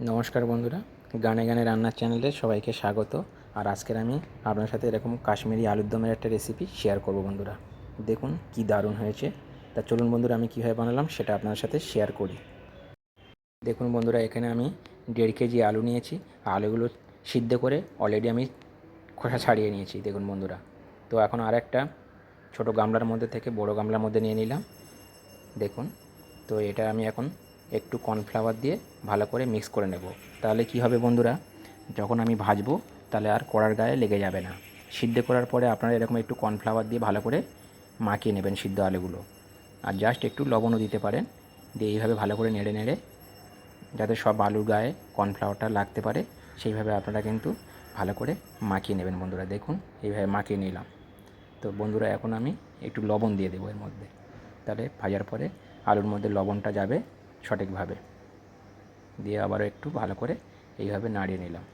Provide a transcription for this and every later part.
নমস্কার বন্ধুরা, গানে গানে রান্নার চ্যানেলে সবাইকে স্বাগত। আর আজকের আমি আপনার সাথে এরকম কাশ্মীরি আলুর দমের একটা রেসিপি শেয়ার করব বন্ধুরা। দেখুন কি দারুণ হয়েছে। তা চলুন বন্ধুরা, আমি কীভাবে বানালাম সেটা আপনার সাথে শেয়ার করি। দেখুন বন্ধুরা, এখানে আমি দেড় কেজি আলু নিয়েছি। আলুগুলো সিদ্ধ করে অলরেডি আমি খোসা ছাড়িয়ে নিয়েছি, দেখুন বন্ধুরা। তো এখন আর একটা ছোটো গামলার মধ্যে থেকে, বড় গামলার মধ্যে নিয়ে নিলাম। দেখুন, তো এটা আমি এখন একটু কর্নফ্লাওয়ার দিয়ে ভালো করে মিক্স করে নেব। তাহলে কি হবে বন্ধুরা? যখন আমি ভাজবো, তাহলে আর কড়ার গায়ে লেগে যাবে না। সিদ্ধ করার পরে আপনারা এরকম একটু কর্নফ্লাওয়ার দিয়ে ভালো করে মাখিয়ে নেবেন সিদ্ধ আলুগুলো। আর জাস্ট একটু লবণও দিতে পারেন। দিয়ে এইভাবে ভালো করে নেড়ে নেড়ে যাতে সব আলুর গায়ে কর্নফ্লাওয়ারটা লাগতে পারে, সেইভাবে আপনারা কিন্তু ভালো করে মাখিয়ে নেবেন বন্ধুরা। দেখুন, এইভাবে মাখিয়ে নিলাম। তো বন্ধুরা, এখন আমি একটু লবণ দিয়ে দেবো এর মধ্যে। তাহলে ভাজার পরে আলুর মধ্যে লবণটা যাবে। সঠিকভাবে। দিয়ে আবারও একটু ভালো করে এইভাবে নাড়িয়ে নিলাম।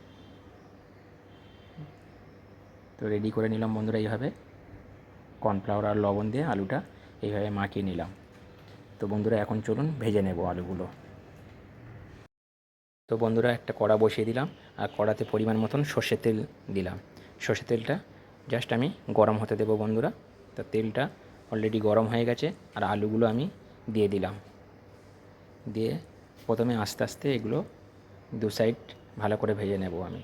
তো রেডি করে নিলাম বন্ধুরা এইভাবে। কর্নফ্লাওয়ার আর লবণ দিয়ে আলুটা এইভাবে মাখিয়ে নিলাম। তো বন্ধুরা এখন চলুন ভেজে নেব আলুগুলো। তো বন্ধুরা একটা কড়া বসিয়ে দিলাম আর কড়াতে পরিমাণ মতন সর্ষের তেল দিলাম। সর্ষের তেলটা জাস্ট আমি গরম হতে দেবো বন্ধুরা। তো তেলটা অলরেডি গরম হয়ে গেছে আর আলুগুলো আমি দিয়ে দিলাম। দিয়ে প্রথমে আস্তে আস্তে এগুলো দু সাইড ভালো করে ভেজে নেব আমি,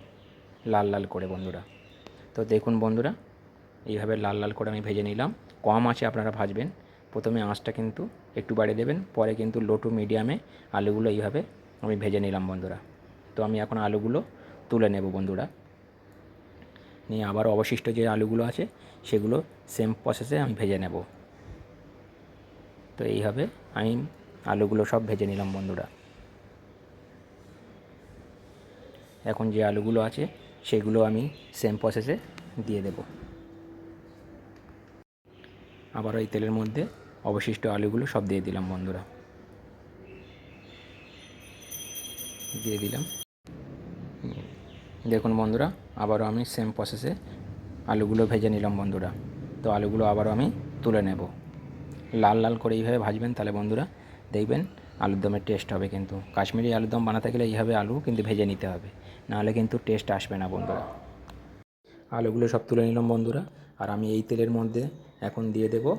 লাল লাল করে বন্ধুরা। তো দেখুন বন্ধুরা, এইভাবে লাল লাল করে আমি ভেজে নিলাম। কম আছে আপনারা ভাজবেন। প্রথমে আঁচটা কিন্তু একটু বাড়িয়ে দেবেন, পরে কিন্তু লো টু মিডিয়ামে আলুগুলো এইভাবে আমি ভেজে নিলাম বন্ধুরা। তো আমি এখন আলুগুলো তুলে নেব বন্ধুরা। নিয়ে আবার অবশিষ্ট যে আলুগুলো আছে, সেগুলো সেম প্রসেসে আমি ভেজে নেব। তো এইভাবে আমি আলুগুলো সব ভেজে নিলাম বন্ধুরা। এখন যে আলুগুলো আছে, সেগুলো আমি সেম প্রসেসে দিয়ে দেব। আবার ওই তেলের মধ্যে অবশিষ্ট আলুগুলো সব দিয়ে দিলাম বন্ধুরা। দিয়ে দিলাম। দেখুন বন্ধুরা, আবারও আমি সেম প্রসেসে আলুগুলো ভেজে নিলাম বন্ধুরা। তো আলুগুলো আবারও আমি তুলে নেব। লাল লাল করে এইভাবে ভাজবেন তাহলে বন্ধুরা দেখবেন আলুর দমের টেস্ট হবে কিন্তু। কাশ্মীরি আলুর দম বানাতে গেলে এইভাবে আলু কিন্তু ভেজে নিতে হবে। নাহলে কিন্তু টেস্ট আসবে না বন্ধুরা। আলুগুলো সব তুলে নিলাম বন্ধুরা। আর আমি এই তেলের মধ্যে এখন দিয়ে দেব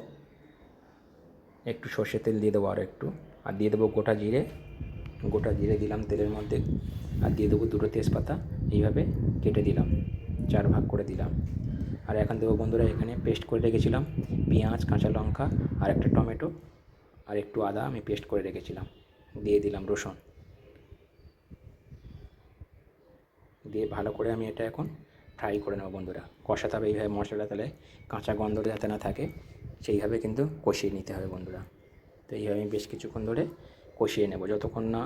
একটু সর্ষের তেল দিয়ে দেবো আর একটু। আর দিয়ে দেবো গোটা জিরে। গোটা জিরে দিলাম তেলের মধ্যে। আর দিয়ে দেবো দুটো তেজপাতা। এইভাবে কেটে দিলাম। চার ভাগ করে দিলাম। আর এখন দেবো বন্ধুরা এখানে পেস্ট করে রেখেছিলাম। পেঁয়াজ, কাঁচা লঙ্কা আর একটা টমেটো। আর একটু আদা আমি পেস্ট করে রেখেছিলাম। দিয়ে দিলাম রসুন। দিয়ে ভালো করে আমি এটা এখন ফ্রাই করে নেব বন্ধুরা। কষাতে হবে এইভাবে মশলাটা তাহলে কাঁচা গন্ধ যাতে না থাকে, সেইভাবে কিন্তু কষিয়ে নিতে হবে বন্ধুরা। তো এইভাবে আমি বেশ কিছুক্ষণ ধরে কষিয়ে নেব। যতক্ষণ না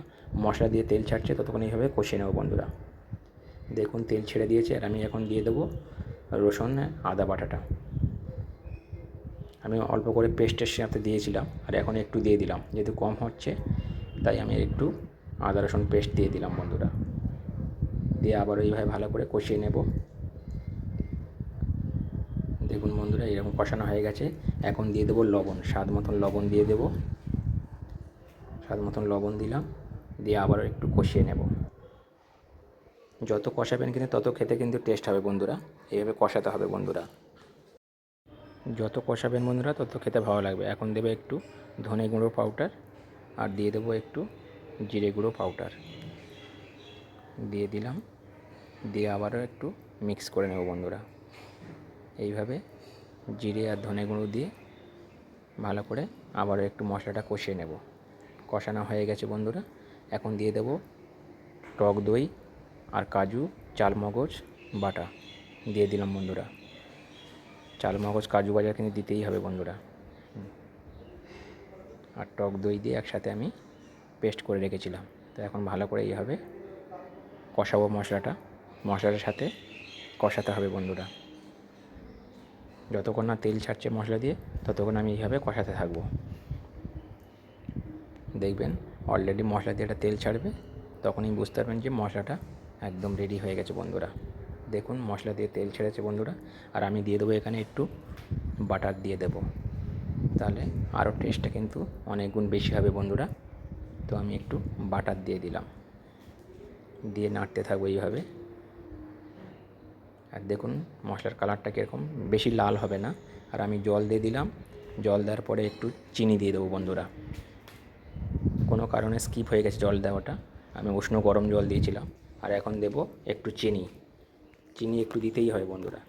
মশলা দিয়ে তেল ছাড়ছে, ততক্ষণ এইভাবে কষিয়ে নেব বন্ধুরা। দেখুন তেল ছেড়ে দিয়েছে, আর আমি এখন দিয়ে দেবো রসুন, আদা বাটাটা। আমি অল্প করে পেস্টের সাথে দিয়েছিলাম আর এখন একটু দিয়ে দিলাম। যেহেতু কম হচ্ছে, তাই আমি একটু আদা, রসুন পেস্ট দিয়ে দিলাম বন্ধুরা। দিয়ে আবার এইভাবে ভালো করে কষিয়ে নেব। দেখুন বন্ধুরা, এরকম কষানো হয়ে গেছে। এখন দিয়ে দেবো লবণ, স্বাদ মতন লবণ দিয়ে দেবো। স্বাদ মতন লবণ দিলাম, দিয়ে আবারও একটু কষিয়ে নেব। যত কষাবেন কিন্তু তত খেতে কিন্তু টেস্ট হবে বন্ধুরা। এইভাবে কষাতে হবে বন্ধুরা। যত কষাবেন বন্ধুরা, তত খেতে ভালো লাগবে। এখন দেবে একটু ধনে গুঁড়ো পাউডার আর দিয়ে দেবো একটু জিরে গুঁড়ো পাউডার দিয়ে দিলাম। দিয়ে আবারও একটু মিক্স করে নেব বন্ধুরা। এইভাবে জিরে আর ধনে গুঁড়ো দিয়ে ভালো করে আবারও একটু মশলাটা কষিয়ে নেব। কষানো হয়ে গেছে বন্ধুরা। এখন দিয়ে দেব টক দই আর কাজু, চালমগজ, বাটা। দিয়ে দিলাম বন্ধুরা। চালমগজ কাজু বাজার কিন্তু দিতেই হবে বন্ধুরা। আর টক দই দিয়ে একসাথে আমি পেস্ট করে রেখেছিলাম। তো এখন ভালো করে এইভাবে কষাবো মশলাটা। মশলাটার সাথে কষাতে হবে বন্ধুরা। যতক্ষণ না তেল ছাড়ছে মশলা দিয়ে, ততক্ষণ আমি এইভাবে কষাতে থাকব। দেখবেন অলরেডি মশলা দিয়ে একটা তেল ছাড়বে, তখনই বুঝতে পারবেন যে মশলাটা একদম রেডি হয়ে গেছে বন্ধুরা। দেখুন, মশলা দিয়ে তেল ছেড়েছে বন্ধুরা। আর আমি দিয়ে দেবো এখানে একটু বাটার দিয়ে দেবো। তাহলে আরও টেস্টটা কিন্তু অনেক গুণ বেশি হবে বন্ধুরা। তো আমি একটু বাটার দিয়ে দিলাম। দিয়ে নাড়তে থাকব এইভাবে। আর দেখুন, মশলার কালারটা কীরকম, বেশি লাল হবে না। আর আমি জল দিয়ে দিলাম। জল দেওয়ার পরে একটু চিনি দিয়ে দেবো বন্ধুরা। কোনো কারণে স্কিপ হয়ে গেছে জল দেওয়াটা। আমি উষ্ণ গরম জল দিয়েছিলাম। আর এখন দেব একটু চিনি। চিনি একটু দিতেই হয় বন্ধুরা।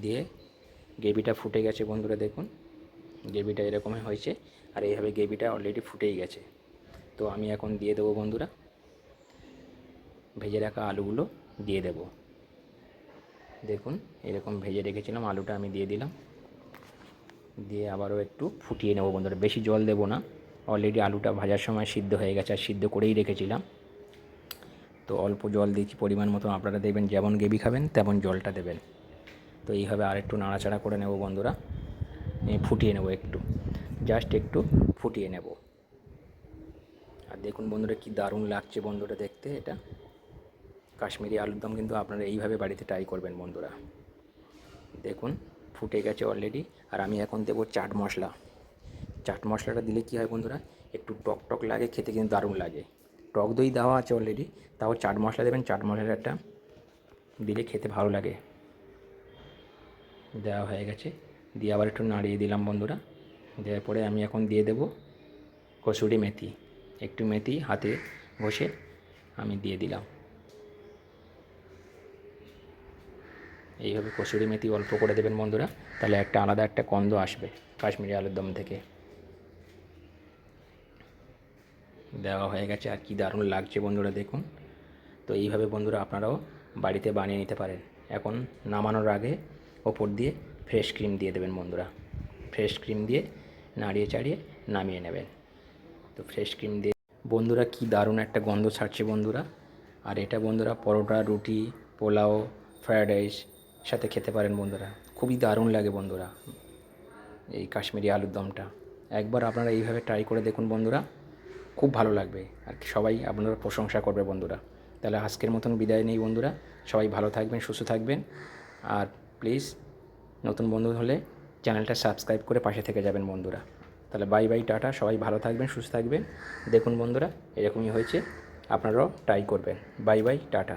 দিয়ে গ্রেভিটা ফুটে গেছে বন্ধুরা দেখুন। গ্রেভিটা এরকমই হয়েছে আর এইভাবে গ্রেভিটা অলরেডি ফুটেই গেছে। তো আমি এখন দিয়ে দেবো বন্ধুরা। ভেজে রাখা আলুগুলো দিয়ে দেব। দেখুন এরকম ভেজে রেখেছিলাম, আলুটা আমি দিয়ে দিলাম। দিয়ে আবারও একটু ফুটিয়ে নেব বন্ধুরা। বেশি জল দেবো না। অলরেডি আলুটা ভাজার সময় সিদ্ধ হয়ে গেছে, আর সিদ্ধ করেই রেখেছিলাম। তো অল্প জল দিয়েছি পরিমাণ মতো আপনারা দেবেন, যেমন গ্রেভি খাবেন তেমন জলটা দেবেন। তো এইভাবে আর একটু নাড়াচাড়া করে নেব বন্ধুরা। ফুটিয়ে নেব একটু। জাস্ট একটু ফুটিয়ে নেব। আর দেখুন বন্ধুরা কি দারুণ লাগছে বন্ধুরা দেখতে এটা। কাশ্মীরি আলুর দম কিন্তু আপনারা এইভাবে বাড়িতে ট্রাই করবেন বন্ধুরা। দেখুন ফুটে গেছে অলরেডি আর আমি এখন দেবো চাট মশলা। চাট মশলাটা দিলে কী হয় বন্ধুরা, একটু টক টক লাগে, খেতে কিন্তু দারুণ লাগে। টক দই দেওয়া আছে অলরেডি তাও চাট মশলা দেবেন, চাট মশলাটা দিলে খেতে ভালো লাগে। দেওয়া হয়ে গেছে। দিয়ে আবার একটু নাড়িয়ে দিলাম বন্ধুরা। দেওয়ার পরে আমি এখন দিয়ে দেব কসুরি মেথি। একটু মেথি হাতে ঘষে আমি দিয়ে দিলাম। এইভাবে কসুরি মেথি অল্প করে দেবেন বন্ধুরা, তাহলে একটা আলাদা একটা গন্ধ আসবে কাশ্মীরি আলুর দম থেকে। দেওয়া হয়ে গেছে আর কি দারুণ লাগছে বন্ধুরা, দেখুন। তো এইভাবে বন্ধুরা আপনারাও বাড়িতে বানিয়ে নিতে পারেন। এখন নামানোর আগে ওপর দিয়ে ফ্রেশ ক্রিম দিয়ে দেবেন বন্ধুরা। ফ্রেশ ক্রিম দিয়ে নাড়িয়ে চাড়িয়ে নামিয়ে নেবেন। তো ফ্রেশ ক্রিম দিয়ে বন্ধুরা কি দারুণ একটা গন্ধ ছাড়ছে বন্ধুরা। আর এটা বন্ধুরা পরোটা, রুটি, পোলাও ফ্রায়েড রাইস সাথে খেতে পারেন বন্ধুরা। খুবই দারুণ লাগে বন্ধুরা এই কাশ্মীরি আলুর দমটা। একবার আপনারা এইভাবে ট্রাই করে দেখুন বন্ধুরা। খুব ভালো লাগবে। আর সবাই আপনারা প্রশংসা করবে বন্ধুরা। তাহলে আজকের মতন বিদায় নেই বন্ধুরা। সবাই ভালো থাকবেন, সুস্থ থাকবেন। আর প্লিজ নতুন বন্ধু হলে চ্যানেলটা সাবস্ক্রাইব করে পাশে থেকে যাবেন বন্ধুরা। তাহলে বাই বাই টাটা। সবাই ভালো থাকবেন, সুস্থ থাকবেন। দেখুন বন্ধুরা, এরকমই হয়েছে। আপনারাও ট্রাই করবেন। Bye bye tata.